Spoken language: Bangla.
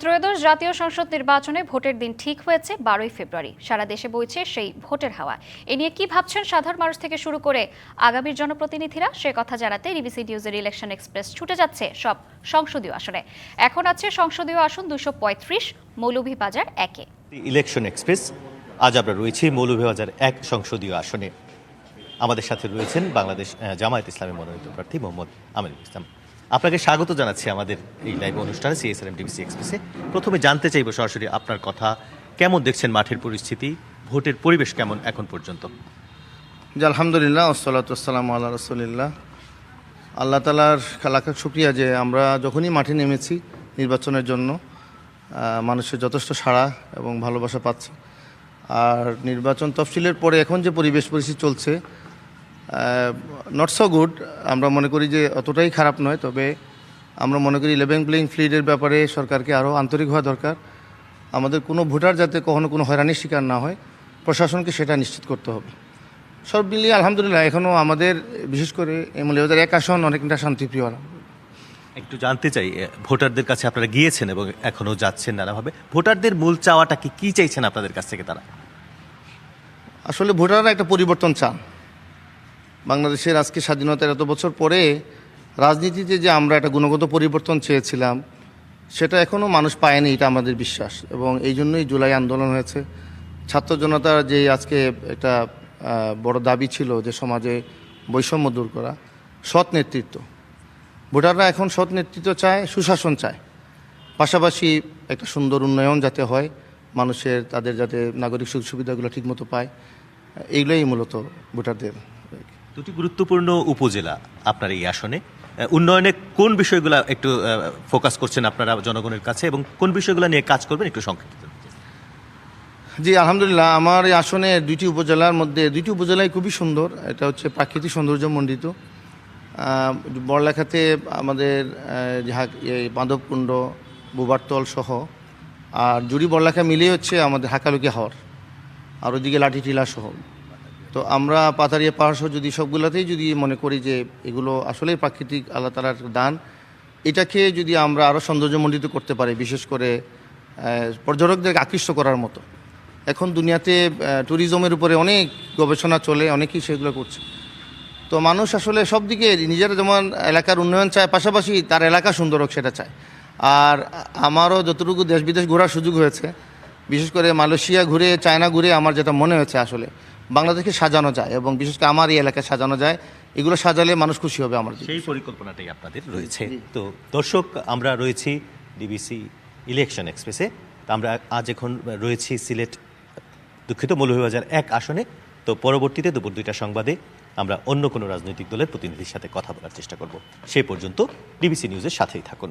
ত্রয়োদশ জাতীয় সংসদ নির্বাচনে ভোটের দিন ঠিক হয়েছে বারোই ফেব্রুয়ারি। সারা দেশে বইছে সেই ভোটের হাওয়া। এ নিয়ে কি ভাবছেন সাধারণ মানুষ থেকে শুরু করে আগামীর জনপ্রতিনিধিরা? সে কথা জানাতে ডিবিসি নিউজের ইলেকশন এক্সপ্রেস ছুটে যাচ্ছে সব সংসদীয় আসনে। এখন আছে সংসদীয় আসন দুশো পঁয়ত্রিশ, মৌলভীবাজার একে। ইলেকশন এক্সপ্রেস, আজ আমরা রয়েছি মৌলভীবাজার এক সংসদীয় আসনে। আমাদের সাথে রয়েছেন বাংলাদেশ জামায়াত ইসলামের মনোনীত প্রার্থী মোহাম্মদ আমিনুল ইসলাম। আপনাকে স্বাগত জানাচ্ছি আমাদের এই লাইভ অনুষ্ঠানে সিএসআরএম ডিবিসি এক্সপ্রেসে প্রথমে জানতে চাইব সরাসরি আপনার কথা, কেমন দেখছেন মাঠের পরিস্থিতি, ভোটের পরিবেশ কেমন এখন পর্যন্ত? জি, আলহামদুলিল্লাহ ওসলাতাম আল্লাহ রসুলিল্লাহ। আল্লাহ তালার লাখ শুক্রিয়া যে আমরা যখনই মাঠে নেমেছি নির্বাচনের জন্য মানুষের যথেষ্ট সাড়া এবং ভালোবাসা পাচ্ছে। আর নির্বাচন তফসিলের পরে এখন যে পরিবেশ পরিস্থিতি চলছে নট সো গুড আমরা মনে করি যে অতটাই খারাপ নয় তবে আমরা মনে করি লেভেন প্লেইং ফিল্ডের ব্যাপারে সরকারকে আরও আন্তরিক হওয়া দরকার। আমাদের কোনো ভোটার যাতে কখনো কোনো হয়রানির শিকার না হয় প্রশাসনকে সেটা নিশ্চিত করতে হবে। সব মিলিয়ে আলহামদুলিল্লাহ এখনও আমাদের বিশেষ করে এমএলএদের এক আসন অনেকটা শান্তিপ্রিয় একটু জানতে চাই ভোটারদের কাছে আপনারা গিয়েছেন এবং এখনও যাচ্ছেন নানাভাবে। ভোটারদের মূল চাওয়াটা কি কী চাইছেন আপনাদের কাছ থেকে তারা? আসলে ভোটাররা একটা পরিবর্তন চান। বাংলাদেশের আজকে স্বাধীনতার এত বছর পরে রাজনীতিতে যে আমরা একটা গুণগত পরিবর্তন চেয়েছিলাম, সেটা এখনও মানুষ পায়নি, এটা আমাদের বিশ্বাস। এবং এই জন্যই জুলাই আন্দোলন হয়েছে। ছাত্র জনতার যে আজকে একটা বড় দাবি ছিল যে সমাজে বৈষম্য দূর করা, সৎ নেতৃত্ব। ভোটাররা এখন সৎ নেতৃত্ব চায়, সুশাসন চায়। পাশাপাশি একটা সুন্দর উন্নয়ন যাতে হয়, মানুষের, তাদের যাতে নাগরিক সুযোগ সুবিধাগুলো ঠিকমতো পায় এইগুলোই মূলত ভোটারদের দুটি গুরুত্বপূর্ণ উপজেলা আপনার এই আসনে। উন্নয়নে কোন বিষয়গুলো একটু ফোকাস করছেন আপনারা জনগণের কাছে এবং কোন বিষয়গুলো নিয়ে কাজ করবেন একটু সংক্ষিপ্ত। জি, আলহামদুলিল্লাহ, আমার এই আসনে দুইটি উপজেলার মধ্যে, দুইটি উপজেলাই খুবই সুন্দর, এটা হচ্ছে প্রাকৃতিক সৌন্দর্য মণ্ডিত। বড়লেখাতে আমাদের মাধবকুণ্ড বুবারতল সহ, আর জুড়ি বড়লেখা মিলিয়ে হচ্ছে আমাদের হাকালুকি হাওর, আর ওইদিকে লাঠি টিলা সহ। তো আমরা পাতারিয়া পাহাড় যদি সবগুলোতেই যদি মনে করি যে এগুলো আসলেই প্রাকৃতিক আল্লাহ তালার দান, এটাকে যদি আমরা আরও সৌন্দর্যমণ্ডিত করতে পারি, বিশেষ করে পর্যটকদের আকৃষ্ট করার মতো। এখন দুনিয়াতে ট্যুরিজমের উপরে অনেক গবেষণা চলে, অনেকেই সেগুলো করছে। তো মানুষ আসলে সব দিকে নিজের যেমন এলাকার উন্নয়ন চায়, পাশাপাশি তার এলাকা সুন্দর হোক সেটা চায়। আর আমারও যতটুকু দেশ বিদেশ ঘোরার সুযোগ হয়েছে, বিশেষ করে মালয়েশিয়া ঘুরে, চায়না ঘুরে আমার যেটা মনে হয়েছে আসলে বাংলাদেশকে সাজানো যায় এবং বিশেষ করে আমার এই এলাকায় সাজানো যায় এগুলো সাজালে মানুষ খুশি হবে আমার সেই পরিকল্পনাটাই আপনাদের রয়েছে। তো দর্শক আমরা রয়েছি ডিবিসি ইলেকশন এক্সপ্রেসে। তো আমরা আজ এখন রয়েছি সিলেট দুঃখিত মৌলভীবাজার এক আসনে। তো পরবর্তীতে দুপুর দুইটা সংবাদে আমরা অন্য কোনো রাজনৈতিক দলের প্রতিনিধির সাথে কথা বলার চেষ্টা করব। সেই পর্যন্ত ডিবিসি নিউজের সাথেই থাকুন।